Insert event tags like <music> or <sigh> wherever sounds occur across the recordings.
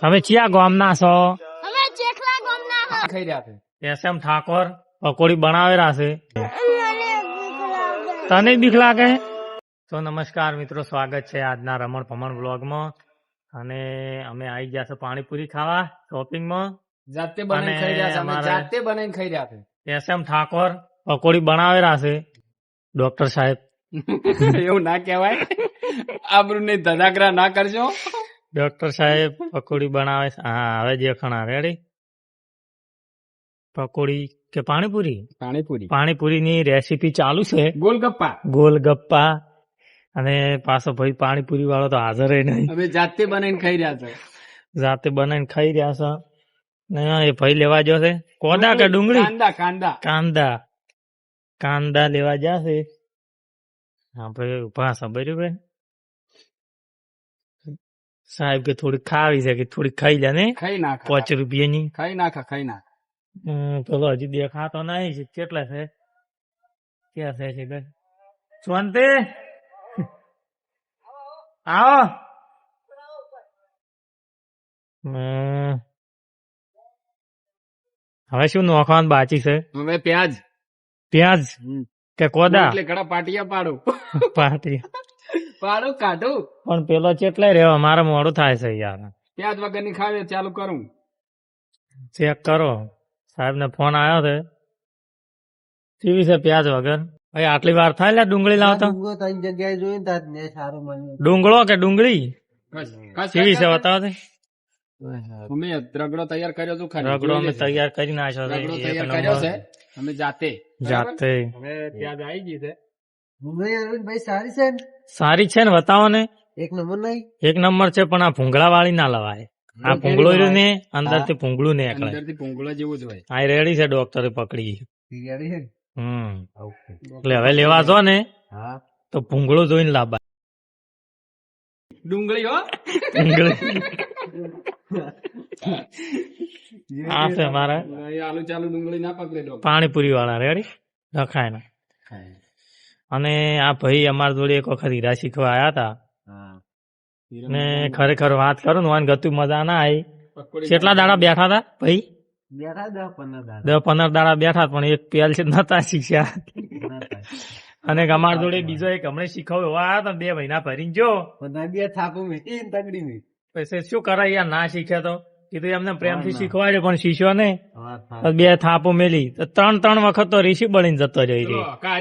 તમે ચિયા ગામના છો? અમે ચેખલા ગામના હો. ખાઈ રહ્યા છે. એસ ઠાકોર પકોડી બનાવેલા છે. તને બીક લાગે? તો નમસ્કાર મિત્રો સ્વાગત છે આજના રમણ ભમણ બ્લોગમાં અને અમે આવી ગયા છે પાણીપુરી ખાવા શોપિંગમાં. જાતે બનાવીને ખાઈ રહ્યા છે અમે જાતે બનાવીને ખાઈ રહ્યા છે. એસ એમ ઠાકોર પકોડી બનાવેલા છે. ડોક્ટર સાહેબ. <laughs> એવું ના કહેવાય. આબરૂ ને ધડાકરા ના કરજો. ડોક્ટર સાહેબ પકોડી બનાવે છે. હા હવે જે ખણા. રેડી પકોડી કે પાણીપુરી? પાણીપુરી. પાણીપુરીની રેસીપી ચાલુ છે. ગોલગપ્પા. ગોલગપ્પા. અને પાછો ભાઈ પાણીપુરી વાળો તો હાજર નહીં. અમે જાતે બનાવીને ખાઈ રહ્યા છે. જાતે બનાવીને ખાઈ રહ્યા છે. ના એ ભાઈ લેવા જો છે. કોદા કે ડુંગળી? કાંદા કાંદા. કાંદા. કાંદા લેવા જશે હા ભાઈ ઊભા સાંભળ્યું બરાબર સાહેબ કે થોડી ખાવી છે કે થોડી ખાઈ લે ને? ખાઈ નાખ પાંચ રૂપિયાની? ખાઈ નાખા ખાઈ નાખ. હમ, પેલો હજી દેખાતો નહીં છે. કેટલા છે? ક્યાં છે છે શાંતિ આવો. હવે શું નોખવાનું બાકી છે? હવે પ્યાજ. પ્યાજ કે કોદા? એટલે ઘણા પાટિયા પાડો. <laughs> પાટી પાડો કાઢો. પણ પેલો ચેટલાય રહ્યો? મારે મોડું થાય છે યાર. પ્યાજ વગરની ખાવે ચાલુ કરું. ચેક કરો. સાહેબ ને ફોન આવ્યો છે. ટીવી છે પ્યાજ વગર? ભાઈ આટલી વાર થાય લે ડુંગળી લાવતો? જગ્યાએ જોયું તાર ને સારું મળ્યું. ડુંગળો કે ડુંગળી? કસ- કસ- છે બતાવો અમે રગડો તૈયાર કર્યો તો ખાલી. રગડો અમે તૈયાર કરી નાખ્યો છે. રગડો તૈયાર કર્યો છે. અમે જાતે. જાતે. હવે પ્યાજ આવી ગઈ છે. અરવિંદભાઈ સારી છે ને? સારી છે ને બતાવો ને. એક નંબર નહીં? એક નંબર છે પણ આ ભૂંગળા વાળી ના લવાય. આ ભૂંગળો રહ્યું ને અંદરથી ભૂંગળું ને ભૂંગળા જેવું જ હોય. આ રેડી છે ડોક્ટરે પકડી. રેડી છે હમ. એટલે હવે લેવા જો ને તો ભૂંગળું જોઈને લાભાય ડુંગળી હો. ડુંગળી. આ છે મારા આલુ ચાલુ ડુંગળી ના પકડે પાણીપુરી વાળા રેડી? રખાય ના. અને આ ભાઈ અમારા જોડે એક વખત હીરા શીખવા આયા હતા ને ખરેખર વાત કરું ને વાન ગતું મજા ના આવી કેટલા દાડા બેઠા હતા ભાઈ? દસ પંદર દાડા. બેઠા પણ એક પેલ છે નતા શીખ્યા. અને અમારા જોડે બીજો એક હમણાં શીખવ્યો. એવા આવ્યા હતા બે મહિના ભરીને જો. બે થાપું મેં તગડી મેં પછી શું કરાય યાર ના શીખ્યા તો. કીધું એમને પ્રેમથી. શીખવાડ્યો પણ શીશો ને. તો બે થાપો મેલી. તો ત્રણ ત્રણ વખત તો ઋષિ બળીને જતો ઈ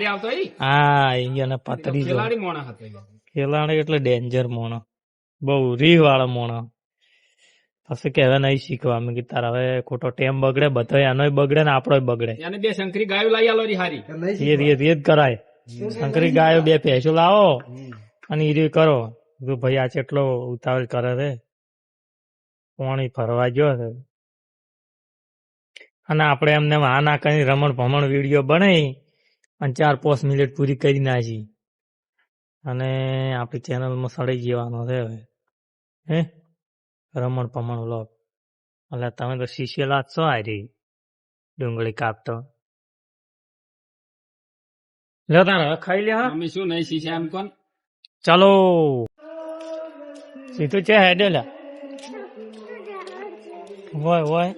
આવતો ઈ? હા અહીંયા પતરી ખેલાડી મોણા હતો ઈ. ખેલાડી એટલે ડેન્જર મોણો. બહુ રીહ વાળો મોણો. પછી કે હવે નહીં શીખવા. મેં કીધું તારા હવે ખોટો ટેમ બગડે બધો એનોય બગડે ને આપડો બગડે. એને બે શંકરી ગાયો લાવી આલો રી હારી. તો એ રીત એ જ કરાય. શંકરી ગાયો બે ભેંસો લાવો અને એ રીતે કરો. ભાઈ આ ચેટલો ઉતાવળ કરે છે પાણી ફરવા ગયો છે અને આપણે એમને આ ના કરી રમણ ભમણ વીડિયો બનાવી અને ચાર પાંચ મિનિટ પૂરી કરી નાખી. અને આપણી ચેનલમાં સડી જવાનો છે હવે. હે? રમણ ભમણ વ્લોગ. એટલે તમે તો શીશેલા જ છો આ રહી ડુંગળી કાપતો. લે તારે ખાઈ લે અમે શું નહીં શીશે એમ કોણ? ચાલો. સીધું છે હેડે લે હોય હોય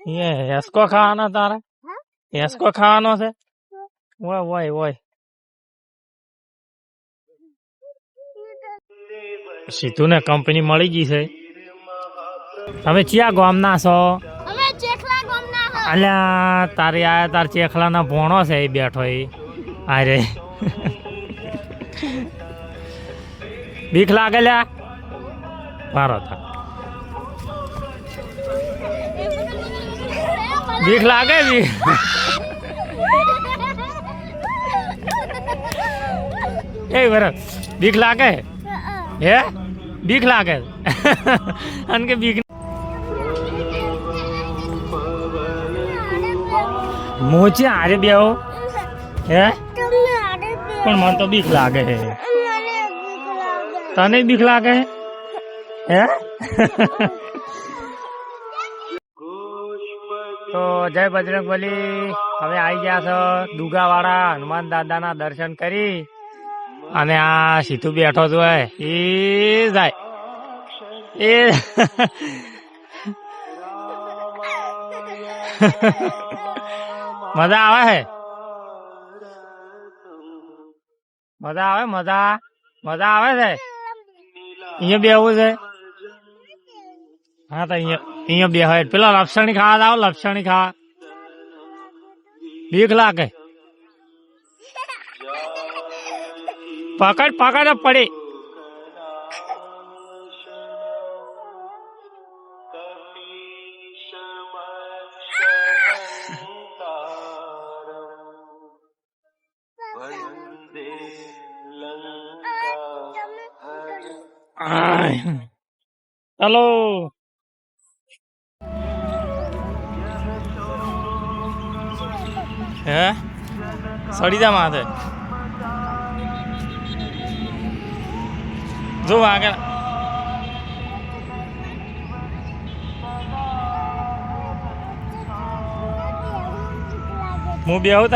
એ હેસકો ખાવાનો તારે હેસકો ખાવાનો છે હોય હોય હોય સીધું ને કંપની મળી ગઈ છે તમે ચિયા ગામના છો. અલ્યા તારી આ તાર ચેખલાના ભોણો છે એ બેઠો એ અરે બીક લાગે લ્યા? મારો થા. બીક લાગે બી. <laughs> એ વરસ બીક લાગે? હે બીક લાગે? <laughs> અને કે બીક મોચે હારે બેહો. હે? પણ મને તો બીક લાગે. હે તને બીક લાગે? હે? તો જય બજરંગ બલી. હવે આવી ગયા છો દુગાવાડા હનુમાન દાદાના દર્શન કરી. અને આ સીધું બેઠો છું એ જાય. એ <laughs> મજા આવે હે? મજા આવે, મજા. મજા આવે છે? અહીંયા બેવું છે. હા, તો અહીંયા અહીંયા બે હોય. પેલા લપસણી ખાવા જાવ લપસણી ખાવા બીક લાગે. પકડ પકડ પડી. ચાલો હે? સડી જા માથે. જો આગળ. હું બે